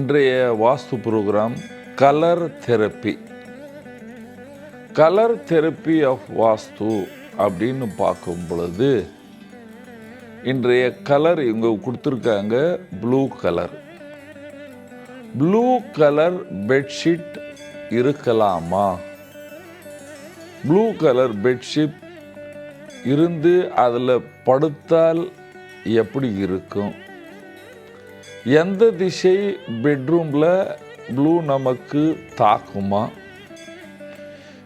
இன்றைய vastu program colour therapy colour therapy of vastu அப்படின்னு பார்க்கும் பொழுது இன்றைய கலர் இவங்க கொடுத்துருக்காங்க blue colour blue colour bedsheet இருக்கலாமா? ப்ளூ கலர் பெட்ஷீட் இருந்து அதில் படுத்தால் எப்படி இருக்கும்? எந்த திசை பெட்ரூமில் ப்ளூ நமக்கு தாக்குமா?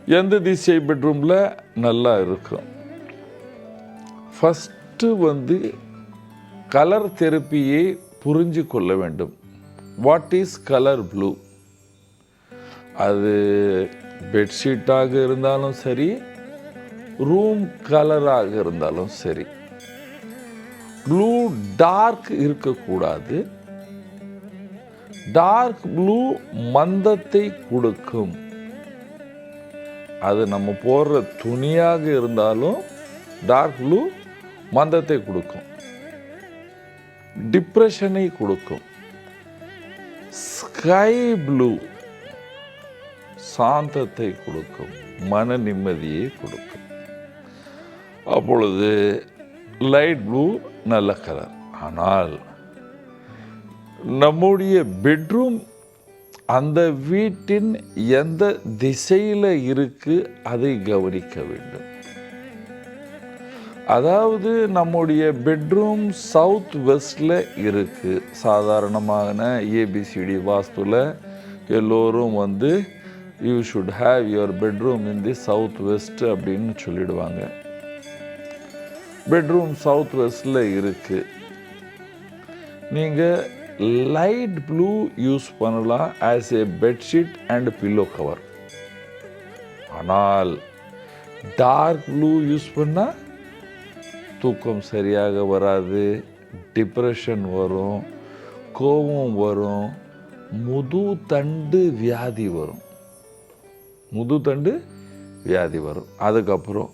எந்த திசை பெட்ரூமில் நல்லா இருக்கும்? ஃபஸ்ட்டு வந்து கலர் தெரப்பியை புரிஞ்சு கொள்ள வேண்டும். வாட் இஸ் கலர் ப்ளூ அது பெட்ஷீட்டாக இருந்தாலும் சரி ரூம் கலராக இருந்தாலும் சரி. ப்ளூ டார்க் இருக்கக்கூடாது. டார்க் ப்ளூ மந்தத்தை கொடுக்கும். அது நம்ம போடுற துணியாக இருந்தாலும் டார்க் ப்ளூ மந்தத்தை கொடுக்கும். டிப்ரெஷனை கொடுக்கும். ஸ்கை ப்ளூ சாந்தத்தை கொடுக்கும். மன நிம்மதியை கொடுக்கும். அப்பொழுது லைட் ப்ளூ நல்ல கலர் ஆனால் நம்முடைய பெட்ரூம் அந்த வீட்டின் எந்த திசையில் இருக்கு அதை கவனிக்க வேண்டும். அதாவது நம்முடைய பெட்ரூம் சவுத் வெஸ்டில் இருக்கு. சாதாரணமான ஏபிசிடி வாஸ்துவில் எல்லோரும் வந்து you should have your bedroom in the south west அப்படின்னு சொல்லிடுவாங்க. பெட்ரூம் சவுத் வெஸ்டில் இருக்கு. நீங்கள் லைட் ப்ளூ யூஸ் பண்ணலாம் as a bedsheet and pillow cover ஆனால் டார்க் ப்ளூ யூஸ் பண்ணால் தூக்கம் சரியாக வராது டிப்ரெஷன் வரும் கோபம் வரும் முது தண்டு வியாதி வரும். முது தண்டு வியாதி வரும். அதுக்கப்புறம்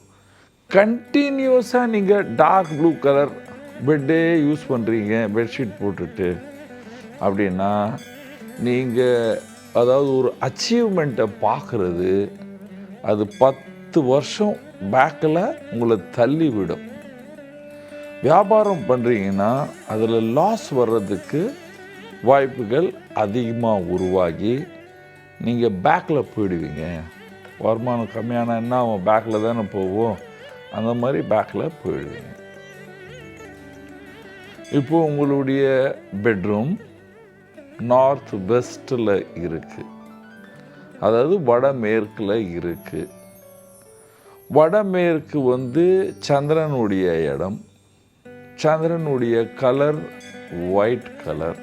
கண்டினியூஸாக நீங்கள் டார்க் ப்ளூ கலர் பெட்டே யூஸ் பண்ணுறீங்க பெட்ஷீட் போட்டுட்டு. அப்படின்னா நீங்கள் அதாவது ஒரு அச்சீவ்மெண்ட்டை பார்க்குறது அது பத்து வருஷம் பேக்கில் உங்களை தள்ளி விடும் வியாபாரம் பண்ணுறீங்கன்னா அதில் லாஸ் வர்றதுக்கு வாய்ப்புகள் அதிகமாக உருவாகி நீங்கள் பேக்கில் போயிடுவீங்க. வருமானம் கம்மியான என்ன அவன் பேக்கில் தானே போவோம். அந்த மாதிரி பேக்கில் போயிடுவீங்க. இப்போ உங்களுடைய பெட்ரூம் நார்த் வெஸ்ட்டில் இருக்குது அதாவது வடமேற்கில் இருக்குது வடமேற்கு வந்து சந்திரனுடைய இடம். சந்திரனுடைய கலர் ஒயிட் கலர்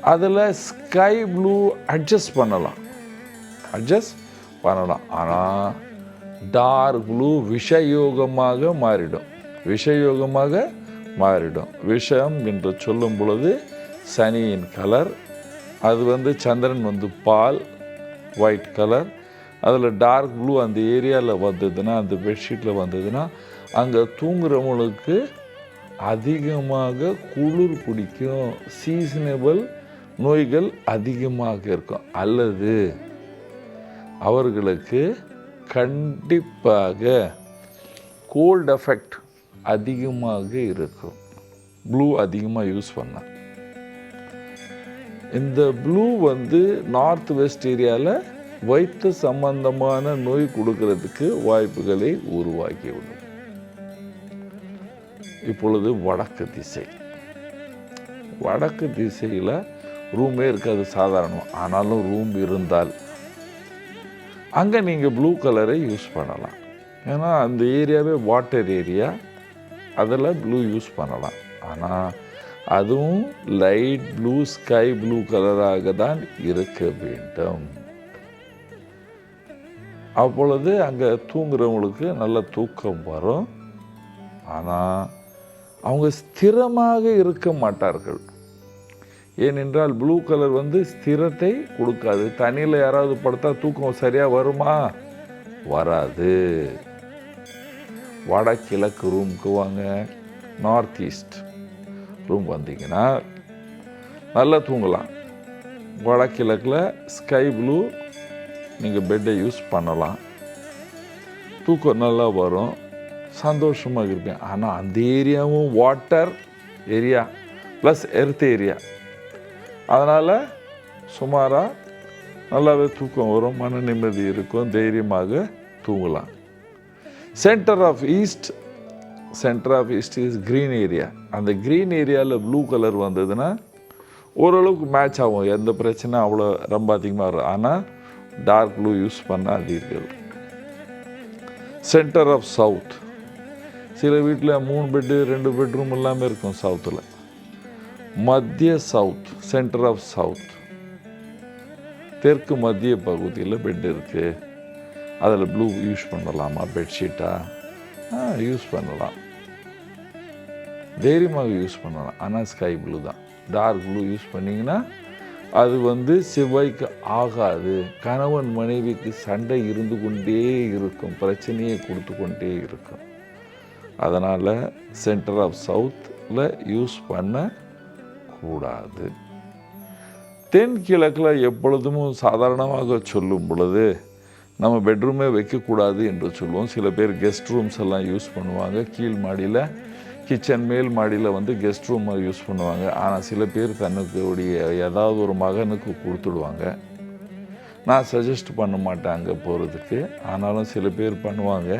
அதில் ஸ்கை ப்ளூ அட்ஜஸ்ட் பண்ணலாம். அட்ஜஸ்ட் பண்ணலாம். ஆனால் டார்க் ப்ளூ விஷயோகமாக மாறிடும். விஷயோகமாக மாறிடும். விஷம் என்று சொல்லும் பொழுது சனியின் கலர் அது வந்து சந்திரன் வந்து பால் ஒயிட் கலர் அதில் டார்க் ப்ளூ அந்த ஏரியாவில் வந்ததுன்னா அந்த பெட்ஷீட்டில் வந்ததுன்னா அங்கே தூங்குறவங்களுக்கு அதிகமாக குளிர் பிடிக்கும். சீசனபிள் நோய்கள் அதிகமாக இருக்கும். அல்லது அவர்களுக்கு கண்டிப்பாக கோல்ட் எஃபெக்ட் அதிகமாக இருக்கும். ப்ளூ அதிகமாக யூஸ் பண்ணேன் இந்த ப்ளூ வந்து நார்த் வெஸ்ட் ஏரியாவில் வயிற்று சம்பந்தமான நோய் கொடுக்கறதுக்கு வாய்ப்புகளை உருவாக்கிவிடும் இப்பொழுது வடக்கு திசை. வடக்கு திசையில் ரூமே இருக்காது சாதாரணம் ஆனாலும் ரூம் இருந்தால். அங்கே நீங்கள் ப்ளூ கலரை யூஸ் பண்ணலாம். ஏன்னா அந்த ஏரியாவே வாட்டர் ஏரியா அதில் ப்ளூ யூஸ் பண்ணலாம். ஆனால் அதுவும் லைட் ப்ளூ ஸ்கை ப்ளூ கலராக தான் இருக்க வேண்டும். அப்பொழுது அங்கே தூங்குறவங்களுக்கு நல்ல தூக்கம் வரும். ஆனால் அவங்க ஸ்திரமாக இருக்க மாட்டார்கள். ஏனென்றால் ப்ளூ கலர் வந்து ஸ்திரத்தை கொடுக்காது. தண்ணியில் யாராவது படுத்தா தூக்கம் சரியாக வருமா? வராது. வடகிழக்கு ரூமுக்கு வாங்க. நார்த் ஈஸ்ட் ரூம் வந்தீங்கன்னா நல்லா தூங்கலாம். வடகிழக்கில் ஸ்கை ப்ளூ நீங்கள் பெட்டை யூஸ் பண்ணலாம். தூக்கம் நல்லா வரும். சந்தோஷமாக இருப்பேன். ஆனால் அந்த ஏரியாவும் water area plus earth area அதனால் சுமாராக நல்லாவே தூக்கம் வரும் மன நிம்மதி இருக்கும் தைரியமாக தூங்கலாம். Centre of east centre of east is green area அந்த க்ரீன் ஏரியாவில் ப்ளூ கலர் வந்ததுன்னா ஓரளவுக்கு மேட்ச் ஆகும். எந்த பிரச்சனை அவ்வளோ ரொம்ப அதிகமாக வரும் ஆனால் டார்க் ப்ளூ யூஸ் பண்ணாதீர்கள். சென்டர் ஆஃப் சவுத் சில வீட்டில் மூணு பெட்டு ரெண்டு பெட்ரூம் எல்லாமே இருக்கும் சவுத்தில் மத்திய சவுத் சென்டர் ஆஃப் சவுத் தெற்கு மத்திய பகுதியில் பெட் இருக்குது அதில் ப்ளூ யூஸ் பண்ணலாமா பெட்ஷீட்டாக யூஸ் பண்ணலாம். தைரியமாக யூஸ் பண்ணலாம். ஆனால் ஸ்கை ப்ளூ தான். டார்க் ப்ளூ யூஸ் பண்ணிங்கன்னா அது வந்து செவ்வாய்க்கு ஆகாது. கணவன் மனைவிக்கு சண்டை இருந்து கொண்டே இருக்கும். பிரச்சனையை கொடுத்து கொண்டே இருக்கும். அதனால் சென்டர் ஆஃப் சவுத்தில் யூஸ் பண்ணக்கூடாது. தென்கிழக்கில் எப்பொழுதும் சாதாரணமாக சொல்லும் பொழுது நம்ம பெட்ரூமே வைக்கக்கூடாது என்று சொல்லுவோம். சில பேர் கெஸ்ட் ரூம்ஸ் எல்லாம் யூஸ் பண்ணுவாங்க. கீழ் மாடியில் கிச்சன் மேல் மாடியில் வந்து கெஸ்ட் ரூம் யூஸ் பண்ணுவாங்க. ஆனால் சில பேர் தனக்கு உடைய ஏதாவது ஒரு மகனுக்கு கொடுத்துடுவாங்க. நான் சஜஸ்ட் பண்ண மாட்டேன் அங்கே போகிறதுக்கு ஆனாலும் சில பேர் பண்ணுவாங்க.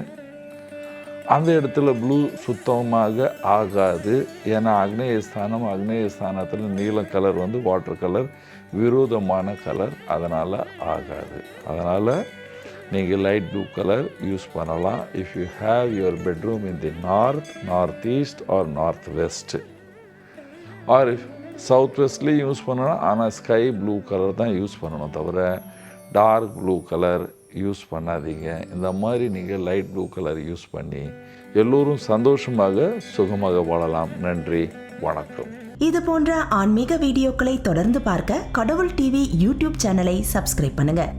அந்த இடத்துல ப்ளூ சுத்தமாக ஆகாது. ஏன்னா அக்னேய ஸ்தானம் அக்னேய ஸ்தானத்தில் நீலம் கலர் வந்து வாட்டர் கலர் விரோதமான கலர் அதனால் ஆகாது. அதனால் நீங்கள் லைட் ப்ளூ கலர் யூஸ் பண்ணலாம். If you have your bedroom in the north north east or north west or if south வெஸ்ட்லேயும் use பண்ணணும் ஆனால் ஸ்கை ப்ளூ கலர் தான் யூஸ் பண்ணணும் தவிர டார்க் ப்ளூ கலர் யூஸ் பண்ணாதீங்க. இந்த மாதிரி நீங்கள் லைட் ப்ளூ கலர் யூஸ் பண்ணி எல்லோரும் சந்தோஷமாக சுகமாக வாழலாம். நன்றி வணக்கம். இது போன்ற ஆன்மீக வீடியோக்களை தொடர்ந்து பார்க்க கடவுள் டிவி யூடியூப் சேனலை சப்ஸ்கிரைப் பண்ணுங்க.